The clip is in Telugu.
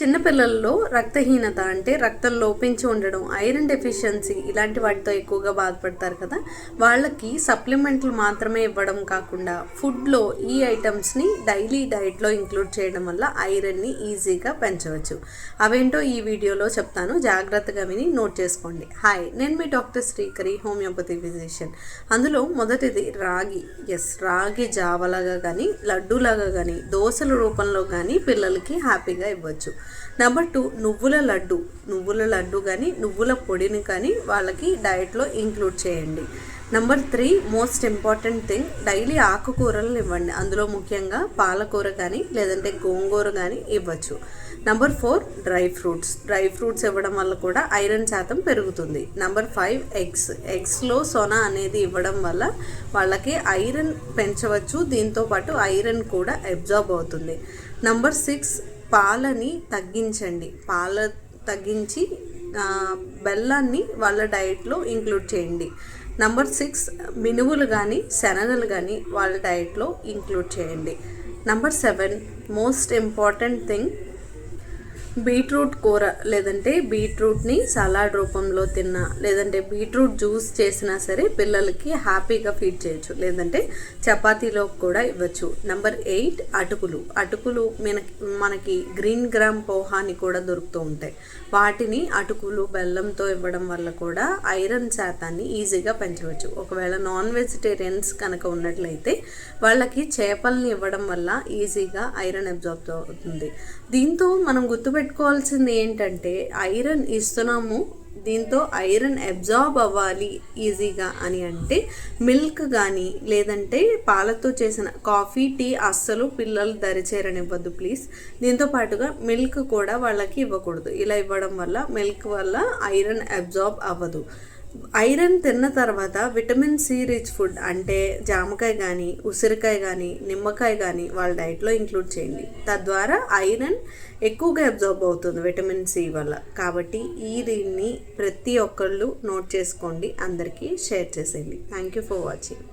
చిన్నపిల్లల్లో రక్తహీనత అంటే రక్తం లోపించి ఉండడం ఐరన్ డెఫిషియన్సీ ఇలాంటి వాటితో ఎక్కువగా బాధపడతారు కదా. వాళ్ళకి సప్లిమెంట్లు మాత్రమే ఇవ్వడం కాకుండా ఫుడ్లో ఈ ఐటమ్స్ని డైలీ డైట్లో ఇంక్లూడ్ చేయడం వల్ల ఐరన్ని ఈజీగా పెంచవచ్చు. అవేంటో ఈ వీడియోలో చెప్తాను. జాగ్రత్తగా విని నోట్ చేసుకోండి. హాయ్ నేను మీ డాక్టర్ శ్రీకరి హోమియోపతి ఫిజిషియన్. అందులో మొదటిది రాగి. ఎస్ రాగి జావలాగా కానీ లడ్డూలాగా కానీ దోశల రూపంలో కానీ పిల్లలకి హ్యాపీగా ఇవ్వచ్చు. నెంబర్ టూ నువ్వుల లడ్డు. నువ్వుల లడ్డు కానీ నువ్వుల పొడిని కానీ వాళ్ళకి డైట్లో ఇంక్లూడ్ చేయండి. Number three most important thing daily ఆకుకూరలను ఇవ్వండి. అందులో ముఖ్యంగా పాలకూర కానీ లేదంటే గోంగూర కానీ ఇవ్వచ్చు. Number four dry fruits dry fruits ఇవ్వడం వల్ల కూడా ఐరన్ శాతం పెరుగుతుంది. నెంబర్ ఫైవ్ ఎగ్స్ ఎగ్స్లో సొనా అనేది ఇవ్వడం వల్ల వాళ్ళకి ఐరన్ పెంచవచ్చు. దీంతో పాటు ఐరన్ కూడా అబ్జార్బ్ అవుతుంది. నెంబర్ సిక్స్ పాలని తగ్గించండి. పాల తగ్గించి బెల్లాన్ని వాళ్ళ డైట్లో ఇంక్లూడ్ చేయండి. నంబర్ సిక్స్ మినువులు కానీ శనగలు కానీ వాళ్ళ డైట్లో ఇంక్లూడ్ చేయండి. Number seven most important thing beetroot కూర లేదంటే బీట్రూట్ని సలాడ్ రూపంలో తిన్నా లేదంటే బీట్రూట్ జ్యూస్ చేసినా సరే పిల్లలకి హ్యాపీగా ఫీడ్ చేయొచ్చు. లేదంటే చపాతీలో కూడా ఇవ్వచ్చు. నెంబర్ ఎయిట్ అటుకులు. అటుకులు మనకి మనకి గ్రీన్ గ్రామ్ పోహాని కూడా దొరుకుతూ ఉంటాయి. వాటిని అటుకులు బెల్లంతో ఇవ్వడం వల్ల కూడా ఐరన్ శాతాన్ని ఈజీగా పెంచవచ్చు. ఒకవేళ నాన్ వెజిటేరియన్స్ కనుక ఉన్నట్లయితే వాళ్ళకి చేపల్ని ఇవ్వడం వల్ల ఈజీగా ఐరన్ అబ్జార్బ్ అవుతుంది. దీంతో మనం గుర్తుపెట్టుకోవాల్సింది ఏంటంటే ఐరన్ ఇస్తున్నాము దీంతో ఐరన్ అబ్జార్బ్ అవ్వాలి ఈజీగా అని అంటే మిల్క్ కానీ లేదంటే పాలతో చేసిన కాఫీ టీ అస్సలు పిల్లలు దరిచేరనివ్వద్దు ప్లీజ్. దీంతో పాటుగా మిల్క్ కూడా వాళ్ళకి ఇవ్వకూడదు. ఇలా ఇవ్వడం వల్ల మిల్క్ వల్ల ఐరన్ అబ్జార్బ్ అవ్వదు. ఐరన్ తిన్న తర్వాత విటమిన్ సి రిచ్ ఫుడ్ అంటే జామకాయ కానీ ఉసిరికాయ కానీ నిమ్మకాయ కానీ వాళ్ళ డైట్లో ఇంక్లూడ్ చేయండి. తద్వారా ఐరన్ ఎక్కువగా అబ్జర్బ్ అవుతుంది విటమిన్ సి వల్ల. కాబట్టి ఈ దీన్ని ప్రతి ఒక్కళ్ళు నోట్ చేసుకోండి అందరికీ షేర్ చేసేయండి. Thank you for watching